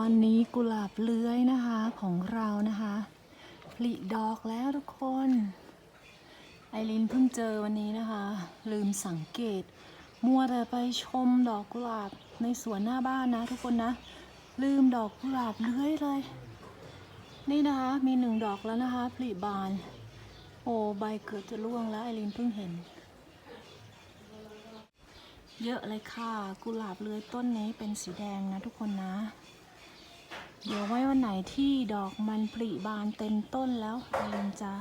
อนนี้กุหลาบเลื้อยนะคะของเรานะคะผลิดอกแล้วทุกคน ไอรินเพิ่งเจอวันนี้นะคะ ลืมสังเกต มัวแต่ไปชมดอกกุหลาบในสวนหน้าบ้านนะทุกคนนะ ลืมดอกกุหลาบเลื้อยเลย นี่นะคะมีหนึ่งดอกแล้วนะคะผลิบาน โอ้ใบเกือบจะร่วงแล้วไอรินเพิ่งเห็น เยอะเลยค่ะ กุหลาบเลื้อยต้นนี้เป็นสีแดงนะทุกคนนะ เดี๋ยวไว้วันไหนที่ดอกมันผลิบานเต็มต้นแล้วไอรินจะ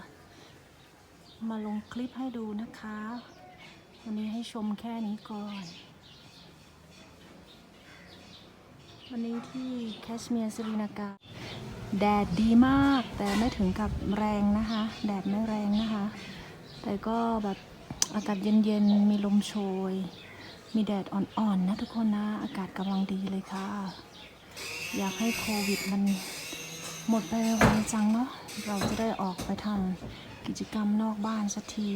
มาลงคลิปให้ดูนะคะ วันนี้ให้ชมแค่นี้ก่อน วันนี้ที่แคชเมียร์สรีนากาแดดดีมากแต่ไม่ถึงกับแรงนะคะ แดดไม่แรงนะคะ แต่ก็แบบอากาศเย็นๆ มีลมโชย มีแดดอ่อนๆนะทุกคนนะ อากาศกำลังดีเลยค่ะ อยากให้โควิดมันหมดไปไวๆจังเนาะเราจะได้ออกไปทำกิจกรรมนอกบ้านสักที